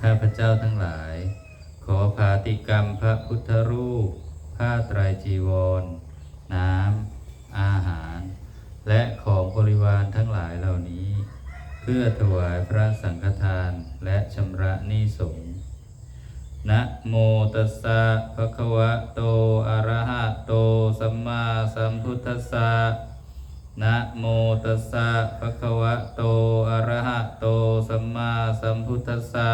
ข้าพเจ้าทั้งหลาย ขอพาติกรรมพระพุทธรูป ผ้าไตรจีวร น้ำ อาหาร และของบริวารทั้งหลายเหล่านี้ เพื่อถวายพระสังฆทานและชำระหนี้สงฆ์นะโมตัสสะภะคะวะโต อะระหะโต สัมมาสัมพุทธัสสะ นะโมตัสสะภะคะวะโต อะระหะโต สัมมาสัมพุทธัสสะ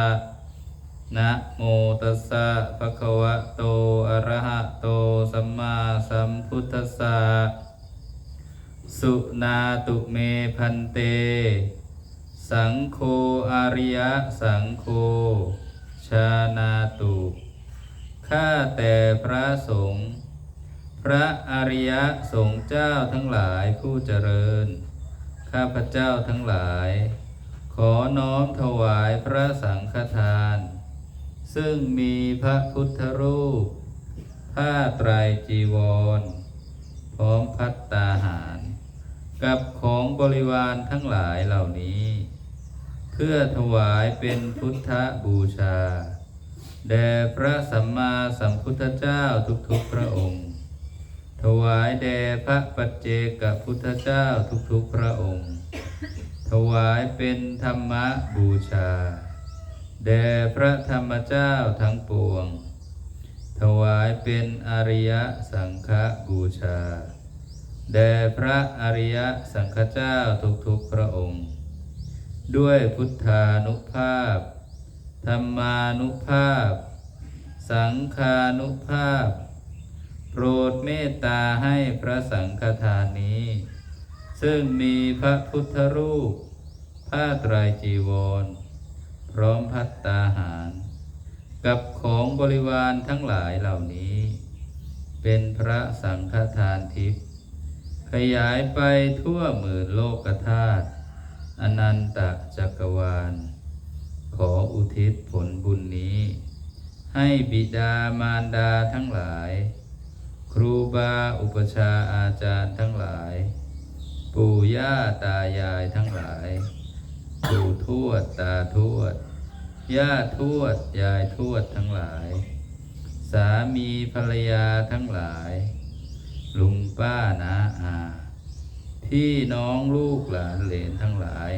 นะโมตัสสะภะคะวะโต อะระหะโต สัมมาสัมพุทธัสสะสุนาตุเมพันเต สังโฆอาริยสังโฆ ชานาตุ ข้าแต่พระสงฆ์ พระอริยสงฆ์เจ้าทั้งหลายผู้เจริญ ข้าพเจ้าทั้งหลาย ขอน้อมถวายพระสังฆทาน ซึ่งมีพระพุทธรูป ผ้าไตรจีวร พร้อมพัตตาหาร กับของบริวารทั้งหลายเหล่านี้ เพื่อถวายเป็นพุทธบูชา แด่พระสัมมาสัมพุทธเจ้าทุกๆพระองค์ ถวายแด่พระปัจเจกพุทธเจ้าทุกๆพระองค์ ถวายเป็นธรรมบูชา แด่พระธรรมเจ้าทั้งปวง ถวายเป็นอริยสังฆบูชา แด่พระอริยสังฆเจ้าทุกๆพระองค์ ด้วยพุทธานุภาพ ธรรมานุภาพ สังฆานุภาพ โปรดเมตตาให้พระสังฆทานนี้ ซึ่งมีพระพุทธรูป ผ้าไตรจีวร พร้อมพัตตาหาร กับของบริวารทั้งหลายเหล่านี้ เป็นพระสังฆทานทิพย์ขยายไปทั่วหมื่นโลกธาตุอนันตจักรวาล ขออุทิศผลบุญนี้ ให้บิดามารดาทั้งหลาย ครูบาอุปชาอาจารย์ทั้งหลาย ปู่ย่าตายายทั้งหลาย ปู่ทวดตาทวด ย่าทวดยายทวดทั้งหลาย สามีภรรยาทั้งหลาย ลุงป้านาอา พี่น้องลูกหลานเหลนทั้งหลาย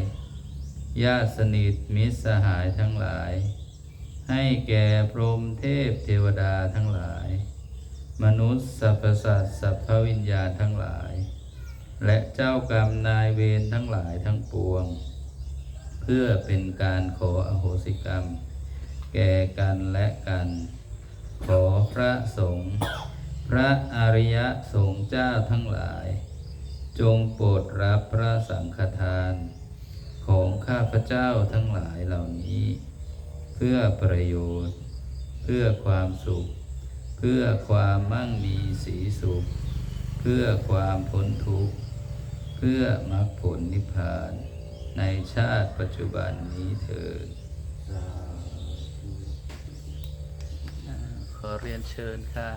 ญาติสนิทมิตรสหายทั้งหลาย ให้แก่พรหมเทพเทวดาทั้งหลาย มนุษย์สรรพสัตว์สัพพวิญญาทั้งหลาย และเจ้ากรรมนายเวรทั้งหลายทั้งปวง เพื่อเป็นการขออโหสิกรรม แก่กันและกัน ขอพระสงฆ์พระอริยสงฆ์เจ้าทั้งหลาย จงโปรดรับพระสังฆทาน ของข้าพเจ้าทั้งหลายเหล่านี้ เพื่อประโยชน์ เพื่อความสุข เพื่อความมั่งมีสีสุข เพื่อความพ้นทุกข์ เพื่อมรรคผลนิพพาน ในชาติปัจจุบันนี้เถิดขอเรียนเชิญค่ะ